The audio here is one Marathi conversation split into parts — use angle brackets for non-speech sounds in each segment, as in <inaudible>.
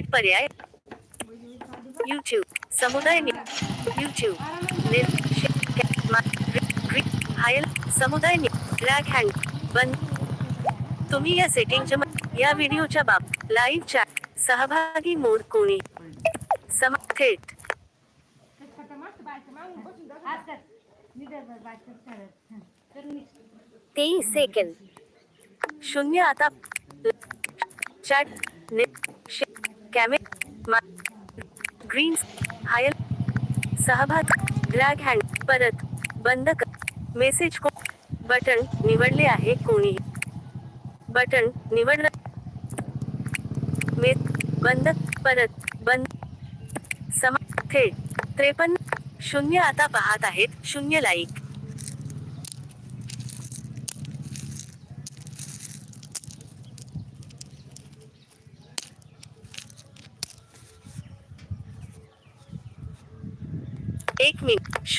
चॅट पर्याय. यूट्यूब समुदाय यूट्यूब निर हायल समुदाय ब्लॅक हँड बंद. तुम्ही या सेटिंगच्या या व्हिडिओच्या बाब लाईव्ह चॅट सहभागी मोड कोणी? सम थेट तेईस सेकंद शून्य आता चॅट शे- कॅमे ग्रीन हायल सहभाग ब्लॅक हँड परत बंद कर मेसेज को बटन निवडले आहे कोणी? बटन निवडलं मे बंद परत बंद सम थेट त्रेपन्न शून्य आता पाहत आहेत शून्य लाईक.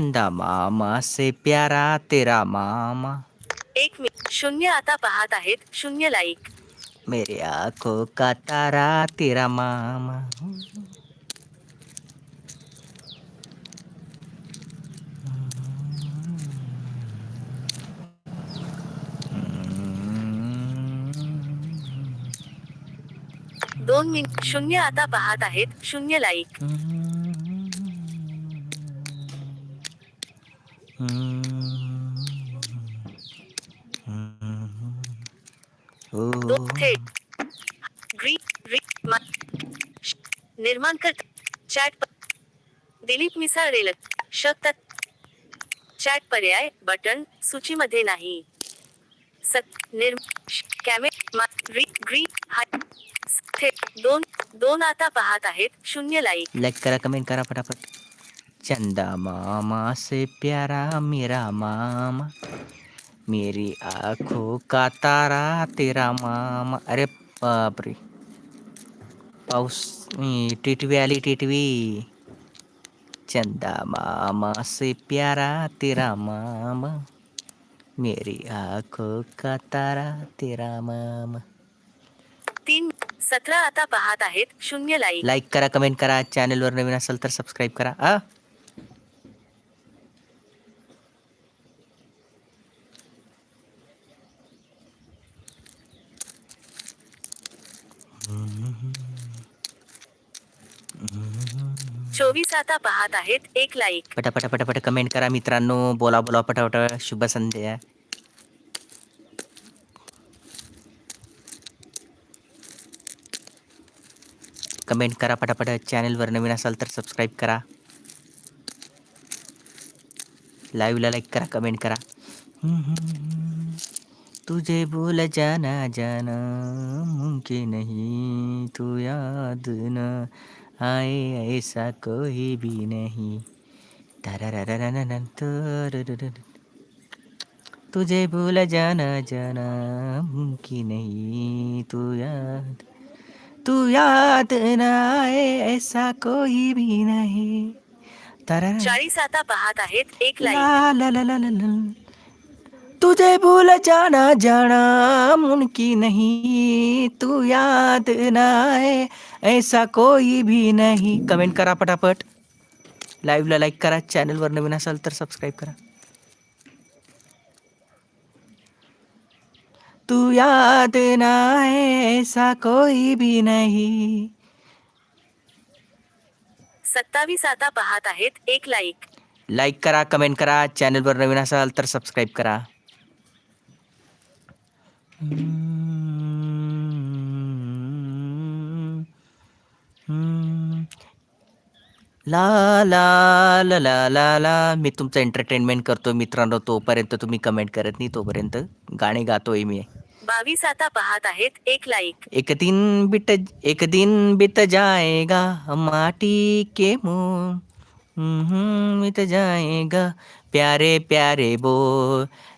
चंदा मामा से प्यारा तेरा मामा। एक मिनिट शून्य आता पाहत आहेत शून्य लाईक मेरे आंखों का तारा तेरा मामा। दोन मिनिट शून्य आता पाहत आहेत शून्य लाईक ओ दोन थेट ग्री ग्री मा- श- निर्माण कर। चॅट प- दिलीप रेल शकतात चॅट पर्याय बटन सूचीमध्ये नाही। सत कॅमे ग्री हाय थेट दोन दोन आता पाहत आहेत। शून्य लाईक लाईक करा कमेंट करा फटाफट. चंदा मामा से प्यारा मेरा मामा। मेरी आंखों का तारा तेरा मामा। अरे बापरे। पाऊस टिटवी आली टिटवी। चंदा मामा से प्यारा तेरा मामा। मेरी आंखों का तारा तेरा मामा। तीन सतरा आता पाहत आहेत शून्य लाईक. लाईक करा कमेंट करा चॅनलवर नवीन असेल तर सबस्क्राईब करा आ? चोवीस आता पाहत आहेत एक लाईक पटापट पटापट कमेंट करा मित्रांनो. बोला बोला पटापट. शुभ संध्या. कमेंट करा पटापट. चॅनलवर नवीन असाल तर सबस्क्राईब करा. लाईव्हला लाईक करा कमेंट करा. तुझे बोल जाना जाना. मुमकिन नाही तू याद न. आए ऐसा कोई भी नहीं तुझे भूल जाना जाना मुमकिन नहीं तू याद तू याद ना आए ऐसा कोई भी नहीं. चाळीस आता पाहत आहेत एक लाईक ला ला ला ला ला ला. तुझे भूल जाना जाना मुमकिन नहीं तू याद न आए। ऐसा कोई भी नहीं। कमेंट करा पटापट। लाईव्हला लाईक करा चॅनलवर नवीन असाल तर सबस्क्राईब करा. तू याद न आए ऐसा कोई भी नहीं। सत्तावीस आता पाहत आहेत एक लाईक. लाईक करा कमेंट करा चॅनलवर नवीन असाल तर सबस्क्राईब करा. ला ला ला ला ला ला. मी तुमचं एंटरटेनमेंट करतो मित्रांनो तोपर्यंत तुम्ही कमेंट करत नाही तोपर्यंत गाणे गातोय मी. बावीस आता पाहत आहेत एक लाईक एक दिन बिट एक दिन बीत जाएगा माटी के मुंह बीत जाएगा प्यारे प्यारे बो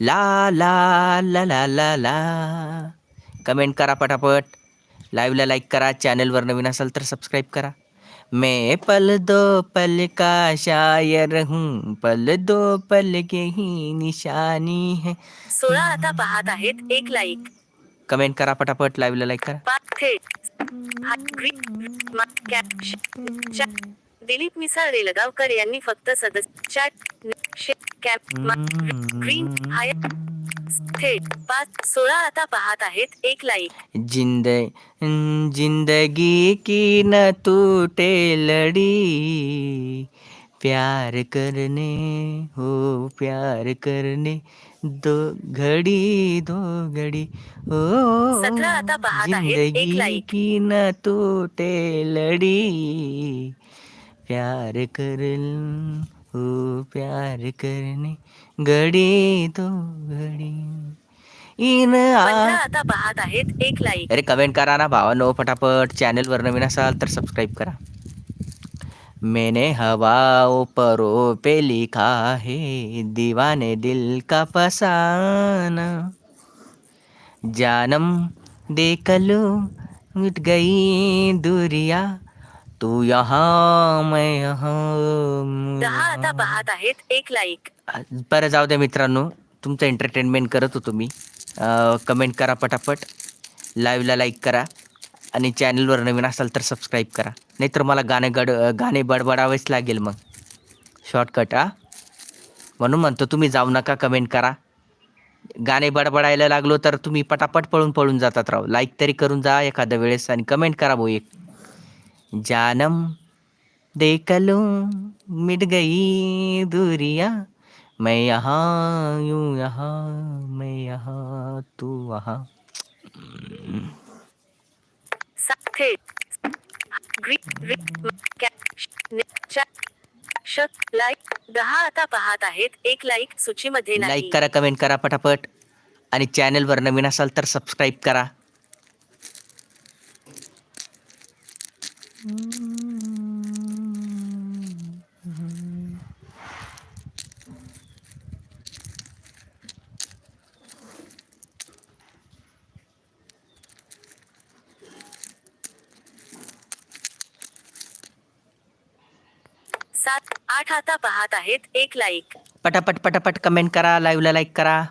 ला ला ला ला ला ला. कमेंट करा पटापट. लाईव्हला लाईक करा. चॅनलवर नवीन असाल तर सबस्क्राईब करा. मैं पल दो पल का शायर हूँ. पल दो पल के ही निशानी है. सोळा आता पाहत आहेत. एक लाईक कमेंट करा पटापट. लाईव्हला लाईक करा. पाच थेट. ग्री- मा- कॅप- श- चा- दिलीप मिसाळ रेलगावकर यांनी फक्त सदस्य चॅट कॅप ग्रीन हाय थेट पाच सोळा आता पाहत आहेत एक लाईक जिंद ज़िंदगी की न टूटे लड़ी प्यार करने हो प्यार करने दो घड़ी दो घड़ी हो आता एक ज़िंदगी की न टूटे लड़ी प्यार कर हो प्यार करने घड़ी दो घड़ी। इन आ आता पाहत आहेत एक लाईक अरे कमेंट करा ना भावानो फटाफट. चॅनलवर नवीन असाल तर सबस्क्राईब करा. मैंने हवाओं परों पे लिखा है दीवाने दिल का फसाना। जानम देख लो मिट गई दूरिया। तू यहाँ मैं यहाँ। दहा आता पाहत आहेत एक लाईक. बरं जाऊ द्या मित्रांनो. तुमचं एंटरटेनमेंट करत होतो मी. कमेंट करा पटापट. लाईव्हला लाईक करा. आणि चॅनलवर नवीन असाल तर सबस्क्राईब करा. नाहीतर मला गाणे गड गाणे बडबडावेच लागेल मग. शॉर्टकट हा? म्हणून म्हणतो तुम्ही जाऊ नका कमेंट करा. गाणे बडबडायला लागलो तर तुम्ही पटापट पळून पळून जातात राव. लाईक तरी करून जा एखाद्या वेळेस आणि कमेंट करा भाऊ एक. जानम देख लो मिट गई दूरिया मैं यहाँ यूं यहाँ मैं यहाँ तू वहाँ लाईक दहा आता पाहत आहेत एक लाईक सूचीमध्ये लाईक करा कमेंट करा पटापट आणि चॅनलवर नवीन असाल तर सबस्क्राईब करा सात आठ आता पाहत आहेत एक लाईक पटापट पटापट कमेंट करा लाईव्हला लाईक करा.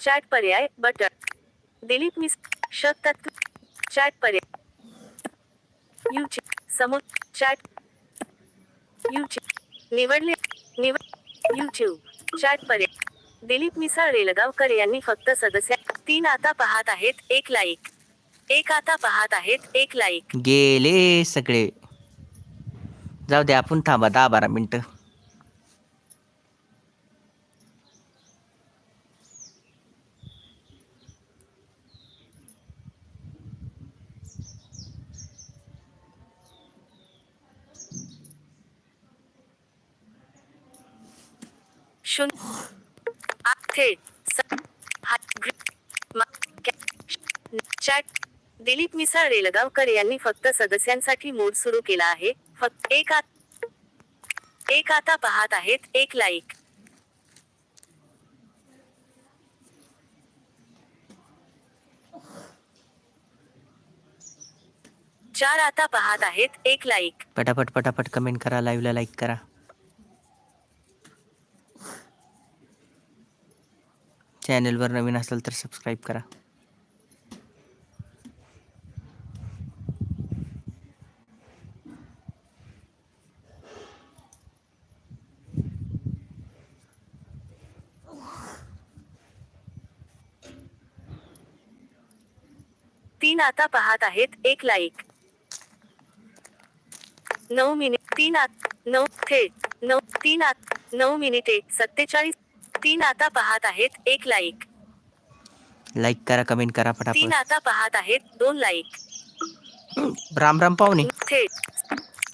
चॅट पर्याय बटन दिलीप मिस शत चॅट पर्याय चे समोर चॅट. यूट्यूब निवडले निवड यूट्यूब चॅट पर्याय दिलीप मिसाळ रेलगावकर यांनी फक्त सदस्य तीन आता पाहत आहेत एक लाईक एक आता पाहत आहेत एक लाईक गेले सगळे. जाऊ दे आपण थांबा दहा बारा मिनटं. शून्य आठ थेट चॅट. दिलीप मिसाळ रेलगावकर यांनी फक्त सदस्यांसाठी मोड सुरू केला आहे. फक्त एक आत एक आता पाहत आहेत एक लाईक. चार आता पाहत आहेत एक लाईक. पटापट पटापट कमेंट करा लाईव्हला लाईक करा. चॅनलवर नवीन असाल तर सबस्क्राईब करा। तीन आता पाहत आहेत, एक लाईक नऊ मिनिट, तीन आत नऊ थेट, नऊ तीन आत नऊ मिनिटे, सत्तेचाळीस तीन आता पाहत आहेत एक लाईक लाईक करा कमेंट करा तीन आता पाहत आहेत दोन लाईक राम राम पाहुणे थेट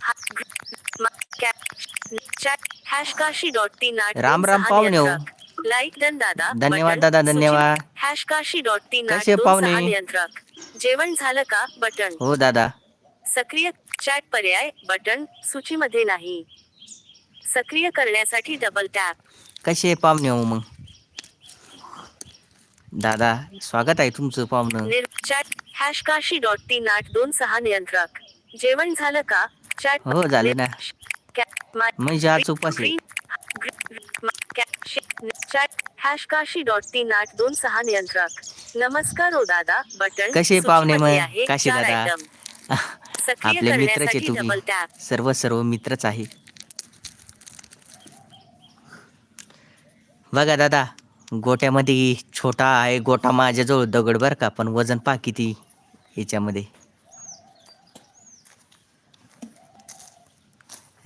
हा- ग्र- मा- कॅप- चॅट हॅश काशी डॉट तीन आठ राम दोन राम सहा पाहुणे हो. नियंत्रक. लाईक डन दादा धन्यवाद बटन. दादा, धन्यवाद. हॅश काशी डॉट तीन आठ कसे दोन पाहुणे? सहा नियंत्रक जेवण झालं का बटन हो दादा सक्रिय चॅट पर्याय बटन सूचीमध्ये नाही सक्रिय करण्यासाठी डबल टॅप कसे पाहुणे हो मग? दादा स्वागत आहे तुमचं पाहुणं. चॅट हॅश काशी डॉट तीन आठ दोन सहा नियंत्रक. जेवण झालं का? चॅट हो, झालं ना. मा- आज उपास आहे. चॅट हॅश काशी डॉट तीन आठ दोन सहा नियंत्रक. नमस्कार ओ दादा बटन कसे पाहुणे मग? आहे चार दादा? <laughs> आपले मित्रच आहे तुम्ही. सर्व सर्व मित्रच आहे. बघा दादा गोट्यामध्ये छोटा आहे गोटा माझ्याजवळ दगड बर का पण वजन पा किती याच्यामध्ये.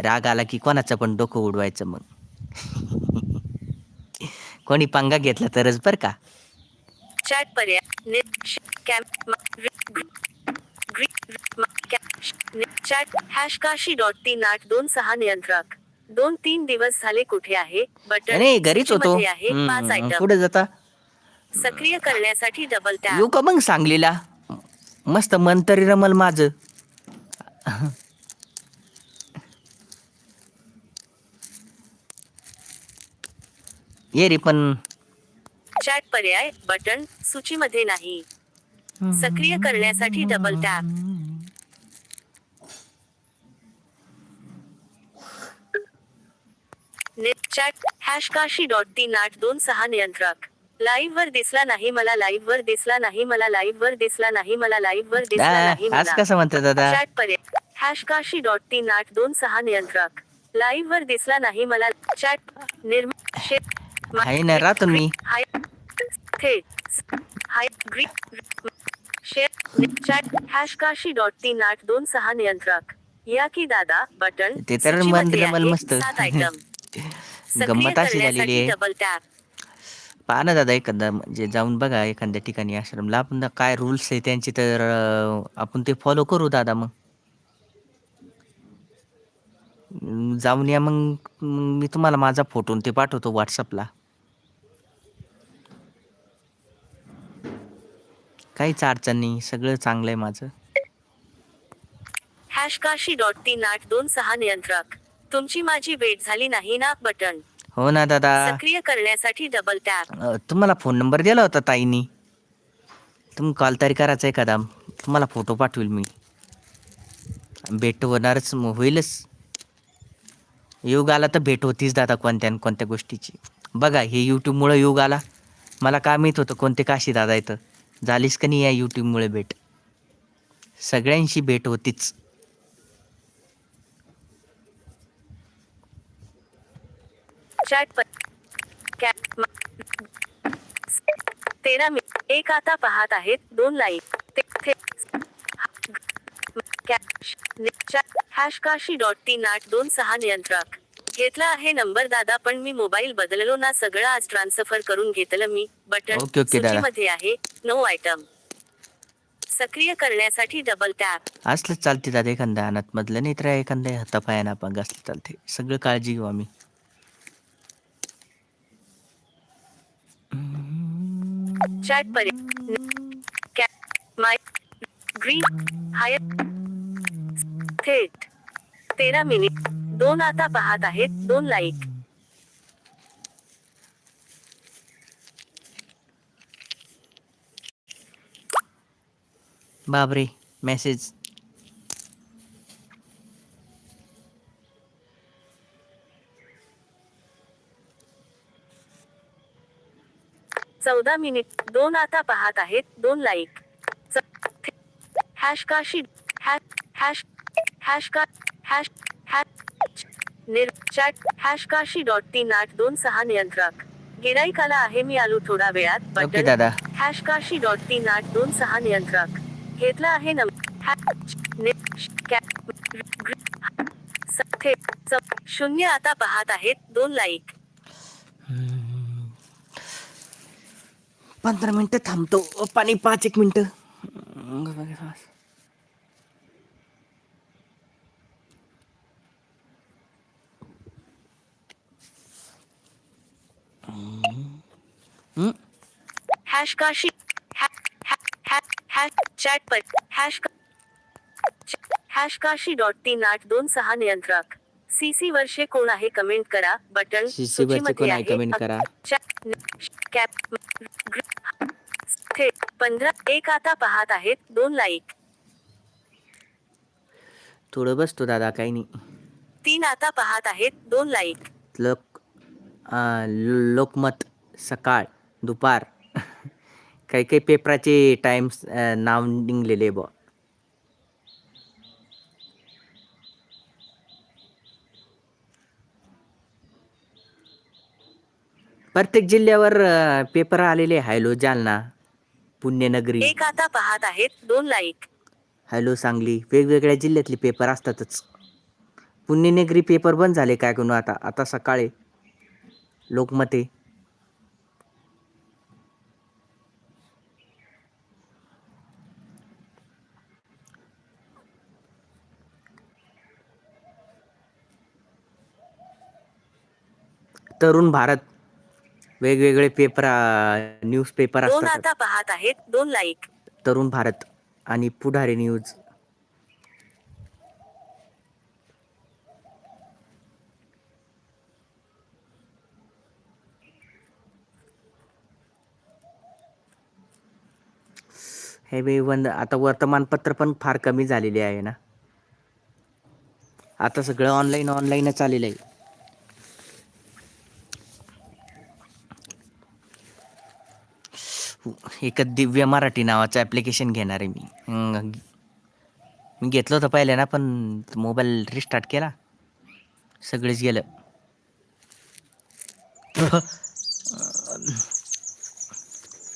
राग आला की कोणाचं पण डोकं उडवायचं मग. <laughs> कोणी पंगा घेतला तरच बर का. चॅट पर्याय चॅट हॅश काशी डॉट तीन आठ दोन सहा नियंत्रक. दोन तीन दिवस झाले कुठे आहे बटन नाही घरीच होतो. आहे पाच हम्म, आयटम पुढे जाता? सक्रिय करण्यासाठी डबल येऊ टॅप का मग सांगलीला? मस्त मन तरी रमल माझं. ये रे पण. चॅट पर्याय बटन सूचीमध्ये नाही. सक्रिय करण्यासाठी double tap chat hash Kashi dot तीन आठ दोन सहा नियंत्रक. लाईव्ह वर दिसला नाही मला लाईव्ह वर दिसला नाही मला लाईव्ह वर दिसला नाही मला लाईव्ह वर दिसला नाही आज मला कसं म्हणतात दादा? चॅट हॅश काशी डॉट तीन आठ दोन सहा नियंत्रक. लाईव्ह वर दिसला नाही मला. चॅट निर्म शे आहे ना, राहतो मी. हाय थेट हाय ग्री share chat hash Kashi dot तीन आठ दोन सहा नियंत्रक. या की दादा? बटन ते तर सूचीमध्ये आहे. मस्त. सात item. गंमत अशी झालेली आहे. पहा ना दादा एखादा म्हणजे जाऊन बघा एखाद्या ठिकाणी आश्रमला. आपण काय रूल्स आहे त्यांचे तर आपण ते फॉलो करू दादा मग. जाऊन या मग मी तुम्हाला माझा फोटो ते पाठवतो व्हॉट्सअपला काहीच अडचण नाही सगळं चांगलं आहे माझं. हॅश काशी डॉट तीन आठ दोन सहा नियंत्रक. तुमची माझी भेट झाली नाही ना बटन? हो ना दादा. सक्रिय करण्यासाठी डबल टॅप अं, तुम्हाला फोन नंबर दिला होता ताईनी? तुम्ही कॉल तरी करायचा एखादा. तुम्हाला फोटो पाठवेल मी. भेट होणारच म- होईलच. योग आला तर भेट होतीच दादा कोणत्या न कोणत्या गोष्टीची. बघा हे यूट्यूबमुळं योग आला. मला काय माहीत होतं कोणते काशी दादा येतं झालीच का नाही या यूट्यूबमुळे भेट? सगळ्यांशी भेट होतीच. चॅट तेरा मी एक आता पाहत आहेत दोन लाईक ते थे- कॅ- नि- चॅट हॅश काशी डॉट तीन आठ दोन सहा नियंत्रक. घेतला आहे नंबर दादा पण मी मोबाईल बदललो ना सगळं आज ट्रान्सफर करून घेतलं मी. बटन ओके, ओके, दादा. सूचीमध्ये आहे नो आयटम सक्रिय करण्यासाठी डबल टॅप असलंच चालते दादा एखाद्या अनाथ मधलं नाही तर एखाद्या हातापायानं आपण असलं चालते. सगळं काळजी घेऊ आम्ही. चॅट पर माई ग्रीन हायर थेट तेरा मिनिट. दोन आता पाहत आहेत दोन लाईक बाबरी मेसेज चौदा मिनिट. दोन आता पाहत आहेत. दोन like hash Kashi hash hash का हॅश हॅश निर चॅट हॅश काशी डॉट तीन आठ दोन सहा नियंत्रक. गिराईक आला आहे मी आलो थोडा वेळात बटन हॅश काशी डॉट तीन आठ दोन सहा नियंत्रक. घेतला आहे नम शून्य आता पाहत आहेत. दोन लाईक पंधरा मिनिटं थांबतो अ, पाणी पाच एक मिनिटं? हॅश काशी हॅ- हॅ- हॅ- चॅट पर हॅश का- हॅश काशी डॉट तीन आठ दोन सहा नियंत्रक सीसी वर्षे कोण आहे कमेंट करा बटन सूचीमध्ये कोण आहे comment करा. कॅप पंधरा एक आता पाहत आहेत. दोन लाईक थोडं बसतो दादा काही नाही. तीन आता पाहत आहेत. दोन लाईक लोक लोकमत सकाळ दुपार. काही काही पेपराचे टाइम्स नाव निघलेले बा प्रत्येक जिल्ह्यावर अं, पेपर आलेले हायलो जालना. पुण्यनगरी. एक आता पाहत आहेत दोन लाईक. हॅलो सांगली वेगवेगळ्या जिल्ह्यातले पेपर असतातच. पुण्यनगरी पेपर बंद झाले काय करू आता? आता सकाळी लोकमते. तरुण भारत. वेगवेगळे पेपर न्यूज पेपर दोन असतात. आता पाहत आहेत दोन लाईक तरुण भारत आणि पुढारी न्यूज हे बी वन आता वर्तमानपत्र पण फार कमी झालेले आहे ना. आता सगळं ऑनलाईन ऑनलाईनच आलेलं आहे. एक दिव्य मराठी नावाचं ॲप्लिकेशन घेणार आहे मी. मी घेतलं होतं पहिले ना पण मोबाईल रिस्टार्ट केला. सगळेच गेलं.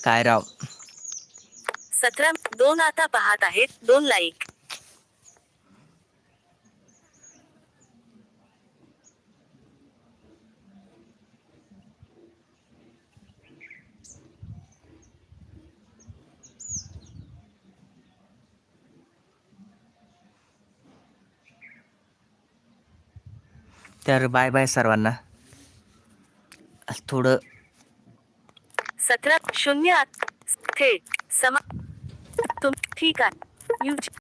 काय राव? सतरा दोन आता पाहत आहेत दोन लाईक तर बाय बाय सर्वांना. थोडं सतरा शून्य आत थेट समा तुम ठीक आहे.